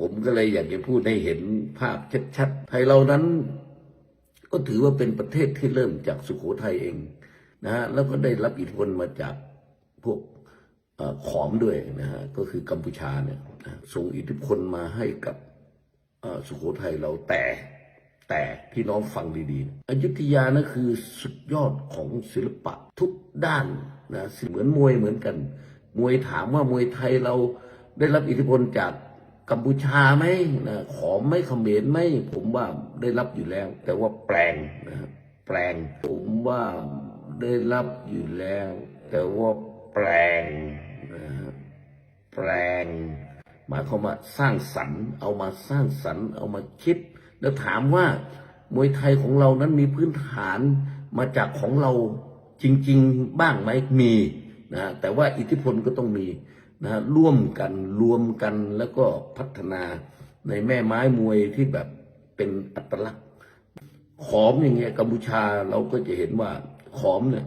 ผมก็เลยอยากจะพูดให้เห็นภาพชัดๆไทยเรานั้น ก็ถือว่าเป็นประเทศที่เริ่มจากสุโขทัยเองนะฮะแล้วก็ได้รับอิทธิพลมาจากพวกอขอมด้วยนะฮะก็คือกัมพูชาเนี่ยนะส่งอิทธิพลมาให้กับสุโขทัยเราแต่แต่พี่น้องฟังดีๆ อยุธยานะคือสุดยอดของศิลปะทุกด้านนะเหมือนมวยเหมือนกัน มวยถามว่ามวยไทยเราได้รับอิทธิพลจาก กัมพูชาไหมนะขอมไหม่เขมรไหมผมว่าได้รับอยู่แล้ว แต่ว่าแปลงนะครับแปลง ผมว่าได้รับอยู่แล้ว แต่ว่าแปลงนะฮะแปลงหมายความว่าสร้างสรรค์ เอามาสร้างสรรค์ เอามาคิด แล้วถามว่ามวยไทยของเรานั้นมีพื้นฐานมาจากของเราจริง ๆ บ้างไหมมีนะแต่ว่าอิทธิพลก็ต้องมี นะร่วมกันรวมกันแล้วก็พัฒนาในแม่ไม้มวยที่แบบเป็นอัตลักษณ์ ขอมอย่างเงี้ยกัมพูชาเราก็จะเห็นว่าขอมเนี่ย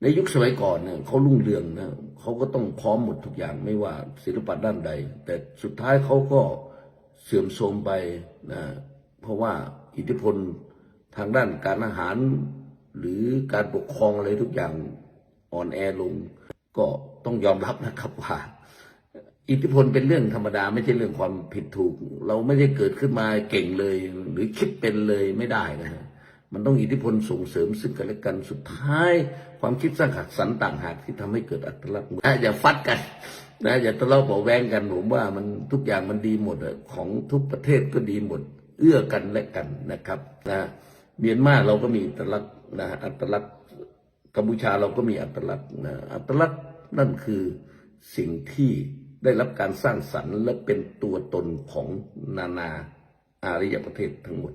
ในยุคสมัยก่อนเนี่ยเขารุ่งเรืองนะเขาก็ต้องพร้อมหมดทุกอย่างไม่ว่าศิลปะด้านใด แต่สุดท้ายเขาก็เสื่อมโทรมไปนะเพราะว่าอิทธิพลทางด้านการอาหาร หรือการปกครองอะไรทุกอย่างอ่อนแอลง ก็ต้องยอมรับนะครับว่า อิทธิพลเป็นเรื่องธรรมดา ไม่ใช่เรื่องความผิดถูก เราไม่ได้เกิดขึ้นมาเก่งเลย หรือคิดเป็นเลยไม่ได้นะฮะมันต้องอิทธิพลส่งเสริมซึ่งกันและกันสุดท้าย ความคิดสร้างสรรต่างหากที่ทำให้เกิดอัตลักษณ์นะอย่าฟัดกันนะอย่าทะเลาะเบาแวงกันผมว่ามันทุกอย่างมันดีหมดของทุกประเทศก็ดีหมด เอื้อกันและกันนะครับนะเมียนมาเราก็มีอัตลักษณ์นะอัตลักษณ์ กัมพูชาเราก็มีอัตลักษณ์นะอัตลักษณ์นั่นคือสิ่งที่ได้รับการสร้างสรรค์และเป็นตัวตนของนานาอารยประเทศทั้งหมด